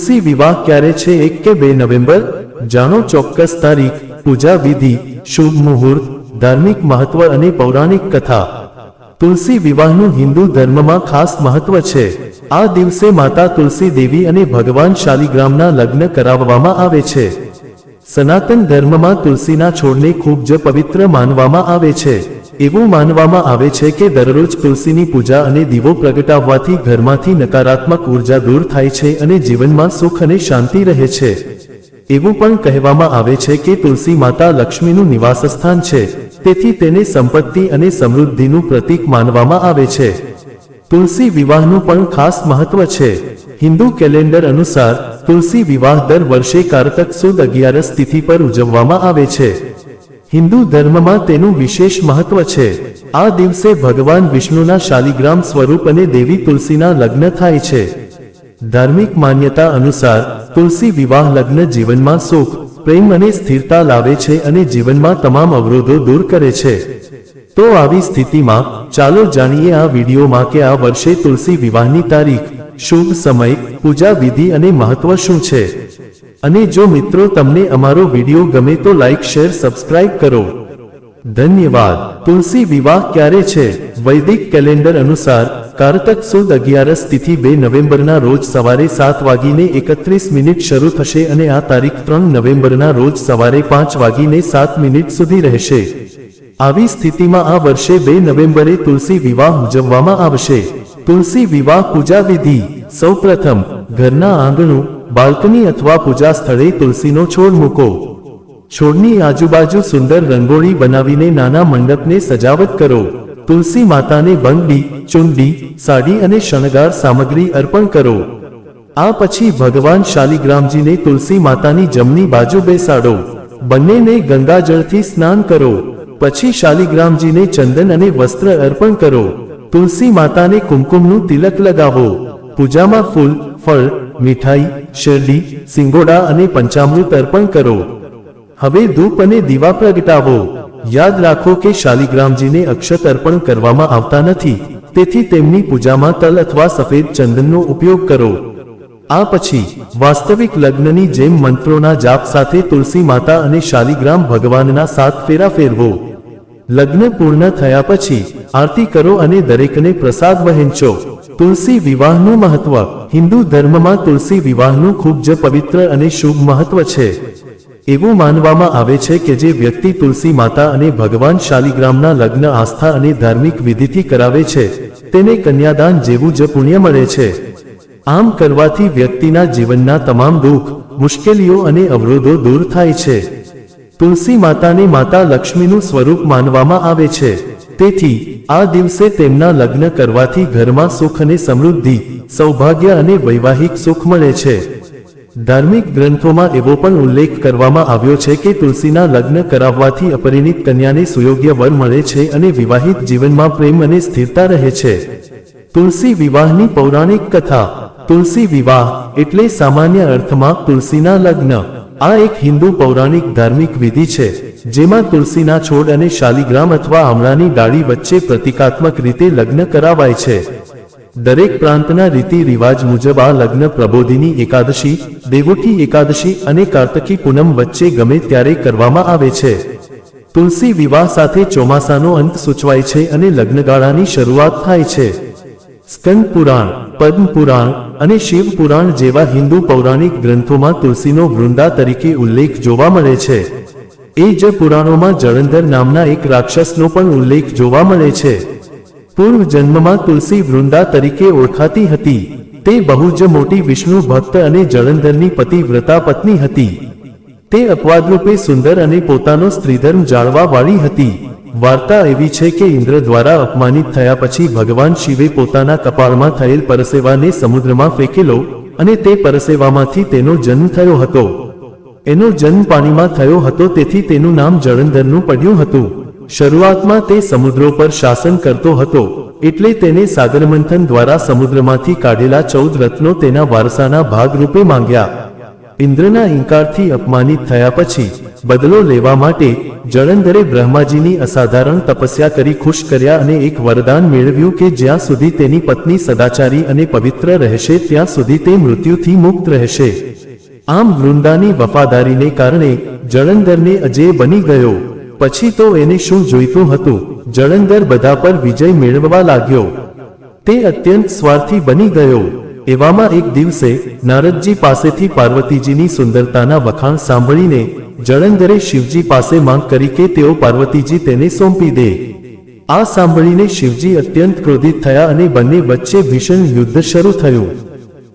તુલસી વિવાહ ક્યારે છે? એક કે બે નવેમ્બર? જાણો ચોક્કસ તારીખ, પૂજા વિધિ, શુભ મુહૂર્ત, ધાર્મિક મહત્વ અને પૌરાણિક કથા. તુલસી વિવાહનું હિન્દુ ધર્મમાં ખાસ મહત્વ છે. આ દિવસે માતા તુલસી દેવી અને ભગવાન શાલિગ્રામના લગ્ન કરાવવામાં આવે છે. સનાતન ધર્મમાં તુલસીના છોડને ખૂબ જ પવિત્ર માનવામાં આવે છે. એવું માનવામાં આવે છે કે દરરોજ તુલસીની પૂજા અને દીવો પ્રગટાવવાથી ઘરમાંથી નકારાત્મક ઊર્જા દૂર થાય છે અને જીવનમાં સુખ અને શાંતિ રહે છે. એવું પણ કહેવામાં આવે છે કે તુલસી માતા લક્ષ્મીનું નિવાસસ્થાન છે. તેથી તેને સંપત્તિ અને સમૃદ્ધિનું પ્રતીક માનવામાં આવે છે. તુલસી વિવાહનું પણ ખાસ મહત્વ છે. હિન્દુ કેલેન્ડર અનુસાર તુલસી વિવાહ દર વર્ષે કારતક સુદ અગિયારસ તિથિ પર ઉજવવામાં આવે છે. હિન્દુ ધર્મમાં તેનું વિશેષ મહત્વ છે. આ દિવસે ભગવાન વિષ્ણુના શાલિગ્રામ સ્વરૂપ અને દેવી તુલસીના લગ્ન થાય છે. ધાર્મિક માન્યતા અનુસાર તુલસી વિવાહ લગ્ન જીવનમાં સુખ, પ્રેમ અને સ્થિરતા લાવે છે અને જીવનમાં તમામ અવરોધો દૂર કરે છે. તો આવી સ્થિતિમાં ચાલો જાણીએ આ વિડીયોમાં કે આ વર્ષે તુલસી વિવાહની તારીખ શુભ સમય, પૂજા વિધિ અને મહત્વ શું છે? અને જો મિત્રો તમને અમારો વીડિયો ગમે તો લાઈક, શેર, સબસ્ક્રાઇબ કરો. ધન્યવાદ. તુલસી વિવાહ ક્યારે છે? વૈદિક કેલેન્ડર અનુસાર કારતક સુદ અગિયારસ તિથિ બે નવેમ્બરના રોજ સવારે સાત વાગીને એકત્રીસ મિનિટ શરૂ થશે અને આ તારીખ ત્રણ નવેમ્બરના રોજ સવારે પાંચ વાગીને સાત મિનિટ સુધી રહેશે. આવી સ્થિતિમાં આ વર્ષે બે નવેમ્બરે તુલસી વિવાહ ઉજવવામાં આવશે. તુલસી વિવાહ પૂજા વિધિ. સૌપ્રથમ, ઘરના આંગણું, બાલ્કની અથવા પૂજા સ્થળે તુલસીનો છોડ મૂકો. છોડની આજુબાજુ સુંદર રંગોળી બનાવીને નાના મંડપને સજાવટ કરો. તુલસી માતાને બંગડી ચુંડી સાડી અને શણગાર સામગ્રી અર્પણ કરો. આ પછી ભગવાન શાલિગ્રામજીને તુલસી માતાની જમણી બાજુ બેસાડો. બંનેને ગંગાજળથી સ્નાન કરો. પછી શાલિગ્રામજીને ચંદન અને વસ્ત્ર અર્પણ કરો. તુલસી માતાને કુમકુમનું તિલક લગાવો. પૂજામાં ફૂલ, ફળ, મીઠાઈ, શેરડી, સિંગોડા અને પંચામૃત અર્પણ કરો. હવે ધૂપ અને દીવા પ્રગટાવો. યાદ રાખો કે શાલિગ્રામજીને અક્ષત અર્પણ કરવામાં આવતા નથી. તેથી તેમની પૂજામાં તલ અથવા સફેદ ચંદનનો ઉપયોગ કરો. આ પછી, વાસ્તવિક લગ્નની જેમ મંત્રોના જાપ સાથે તુલસી માતા અને શાલિગ્રામ ભગવાનના સાત ફેરા ફેરવો. લગ્ન પૂર્ણ થયા પછી આરતી કરો અને દરેકને પ્રસાદ વહેંચો. તુલસી વિવાહનું મહત્વ. હિન્દુ ધર્મમાં તુલસી વિવાહનું ખૂબ જ પવિત્ર અને શુભ મહત્વ છે. એવું માનવામાં આવે છે કે જે વ્યક્તિ તુલસી માતા અને ભગવાન શાલિગ્રામના લગ્ન આસ્થા અને ધાર્મિક વિધિથી કરાવે છે, તેને કન્યાદાન જેવું જ પુણ્ય મળે છે. આમ કરવાથી વ્યક્તિના જીવનના તમામ દુઃખ, મુશ્કેલીઓ અને અવરોધો દૂર થાય છે. તુલસી માતાને માતા લક્ષ્મીનું સ્વરૂપ માનવામાં આવે છે. તેથી, આ દિવસે તેમના લગ્ન કરવાથી ઘરમાં સુખ અને સમૃદ્ધિ, સૌભાગ્ય અને વૈવાહિક સુખ મળે છે. ધાર્મિક ગ્રંથોમાં એવો પણ ઉલ્લેખ કરવામાં આવ્યો છે કે તુલસીના લગ્ન કરાવવાથી અપરિણિત કન્યાને સુયોગ્ય વર મળે છે અને વિવાહિત જીવનમાં પ્રેમ અને સ્થિરતા રહે છે. તુલસી વિવાહની પૌરાણિક કથા, તુલસી વિવાહ એટલે સામાન્ય અર્થમાં તુલસીના લગ્ન. આ એક હિન્દુ પૌરાણિક ધાર્મિક વિધિ છે, જેમાં તુલસીના છોડ અને શાલિગ્રામ અથવા આમળાની ડાળી વચ્ચે પ્રતિકાત્મક રીતે લગ્ન કરાવાય છે. દરેક પ્રાંતના રીતિ રિવાજ મુજબ આ લગ્ન પ્રબોધિની એકાદશી દેવોઠી એકાદશી અને કાર્તકી પૂનમ વચ્ચે ગમે ત્યારે કરવામાં આવે છે. તુલસી વિવાહ સાથે ચોમાસાનો અંત સૂચવાય છે અને લગ્નગાળાની શરૂઆત થાય છે. સ્કંદ પુરાણ, પદ્મ પુરાણ અને શિવ પુરાણ જેવા હિન્દુ પૌરાણિક ગ્રંથોમાં તુલસીનો વૃંદા તરીકે ઉલ્લેખ જોવા મળે છે. એ જ પુરાણોમાં જળંધર નામના એક રાક્ષસનો પણ ઉલ્લેખ જોવા મળે છે. પૂર્વ જન્મમાં તુલસી વૃંદા તરીકે ઓળખાતી હતી. તે બહુ જ મોટી વિષ્ણુ ભક્ત અને જળંધરની પતિવ્રતા પત્ની હતી. તે અપવાદરૂપે સુંદર અને પોતાનો સ્ત્રીધર્મ જાળવા વાળી હતી. વાર્તા એવી છે કે ઇન્દ્ર દ્વારા અપમાનિત થયા પછી ભગવાન શિવે પોતાના કપાળમાં થયેલ પરસેવાને સમુદ્રમાં ફેંકેલો અને તે પરસેવામાંથી તેનો જન્મ થયો હતો. એનો જન્મ પાણીમાં થયો હતો તેથી તેનું નામ જળંધરનું પડ્યું હતું. શરૂઆતમાં તે સમુદ્રો પર શાસન કરતો હતો, એટલે તેને સાગરમંથન દ્વારા સમુદ્રમાંથી કાઢેલા ચૌદ રત્નો તેના વારસાના ભાગરૂપે માંગ્યા. ઇન્દ્રના ઇન્કારથી અપમાનિત થયા પછી બદલો લેવા માટે જળંધરે બ્રહ્માજીની અસાધારણ તપસ્યા કરી ખુશ કર્યા અને એક વરદાન મેળવ્યું કે જ્યાં સુધી તેની પત્ની સદાચારી અને પવિત્ર રહેશે, ત્યાં સુધી તે મૃત્યુથી મુક્ત રહેશે. આમ વૃંદાની વફાદારીને કારણે જળંધરને અજય બની ગયો. પછી તો એને શું જોઈતું હતું? જળંધર બધા પર વિજય મેળવવા લાગ્યો. તે અત્યંત સ્વાર્થી બની ગયો. એવામાં એક દિવસે નારદજી પાસેથી પાર્વતીજીની સુંદરતાના વખાણ સાંભળીને જળંધરે શિવજી પાસે માંગ કરી કે તેઓ પાર્વતીજી તેને સોંપી દે. આ સાંભળીને શિવજી અત્યંત ક્રોધિત થયા અને બંને વચ્ચે ભીષણ યુદ્ધ શરૂ થયું.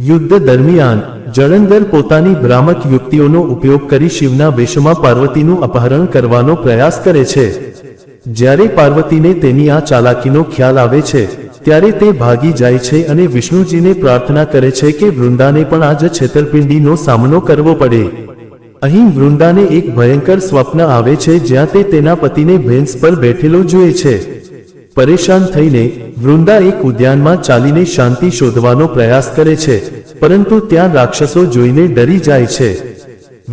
યુદ્ધ દરમિયાન જળંધર પોતાની ભ્રામક યુક્તિઓનો ઉપયોગ કરી શિવના વેશમાં પાર્વતીનું અપહરણ કરવાનો પ્રયાસ કરે છે. જ્યારે પાર્વતીને તેની આ ચાલાકીનો ખ્યાલ આવે છે ત્યારે તે ભાગી જાય છે અને વિષ્ણુજીને પ્રાર્થના કરે છે કે વૃંદાને પણ આજ છેતરપિંડીનો સામનો કરવો પડે. અહીં વૃંદાને એક ભયંકર સ્વપ્ન આવે છે જ્યાં તે તેના પતિને ભેંસ પર બેઠેલો જુએ છે. પરેશાન થઈને વૃંદા એક ઉદ્યાનમાં ચાલીને શાંતિ શોધવાનો પ્રયાસ કરે છે, પરંતુ ત્યાં રાક્ષસો જોઈને ડરી જાય છે.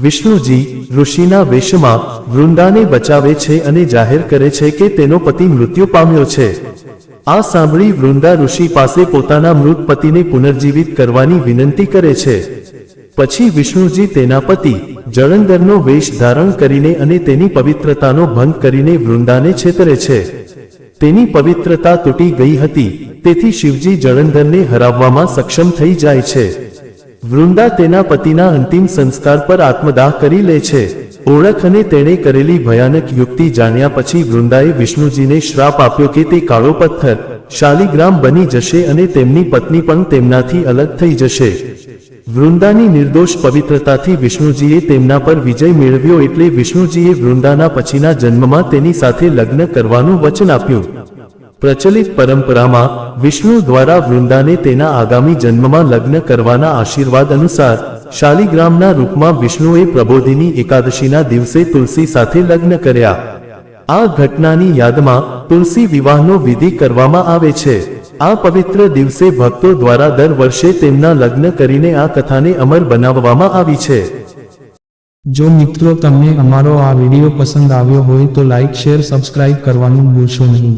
વિષ્ણુજી ઋષિના વેશમાં વૃંદાને બચાવે છે અને જાહેર કરે છે કે તેનો પતિ મૃત્યુ પામ્યો છે. આ સાંભળી વૃંદા ઋષિ પાસે પોતાના મૃત પતિને પુનર્જીવિત કરવાની વિનંતી કરે છે. પછી વિષ્ણુજી તેના પતિ જળંધરનો વેશ ધારણ કરીને અને તેની પવિત્રતાનો ભંગ કરીને વૃંદાને છેતરે છે. તેની પવિત્રતા તૂટી ગઈ હતી, તેથી શિવજી જળંધરને હરાવવામાં સક્ષમ થઈ જાય છે. વૃંદા તેના પતિના અંતિમ સંસ્કાર પર આત્મદાહ કરી લે છે. ઓળખ અને તેણે કરેલી ભયાનક યુક્તિ જાણ્યા પછી વૃંદાએ વિષ્ણુજીને શ્રાપ આપ્યો કે તે કાળો પથ્થર, શાલિગ્રામ બની જશે અને તેમની પત્ની પણ તેમનાથી અલગ થઈ જશે. વૃંદાની નિર્દોષ પવિત્રતાથી વિષ્ણુજીએ તેમના પર વિજય મેળવ્યો એટલે વિષ્ણુજીએ વૃંદાના પછીના જન્મમાં તેની સાથે લગ્ન કરવાનું વચન આપ્યું. પ્રચલિત પરંપરામાં વિષ્ણુ દ્વારા વૃંદાને તેના આગામી જન્મમાં લગ્ન કરવાના આશીર્વાદ અનુસાર શાલિગ્રામના રૂપમાં વિષ્ણુએ પ્રબોધિની એકાદશીના દિવસે તુલસી સાથે લગ્ન કર્યા. આ ઘટનાની યાદમાં તુલસી વિવાહનો વિધિ કરવામાં આવે છે. આ પવિત્ર દિવસે ભક્તો દ્વારા દર વર્ષે તેમના લગ્ન કરીને આ કથાને અમર બનાવવામાં આવી છે. જો મિત્રો તમને અમારો આ વીડિયો પસંદ આવ્યો હોય તો લાઈક શેર સબસ્ક્રાઇબ કરવાનું ભૂલશો નહીં.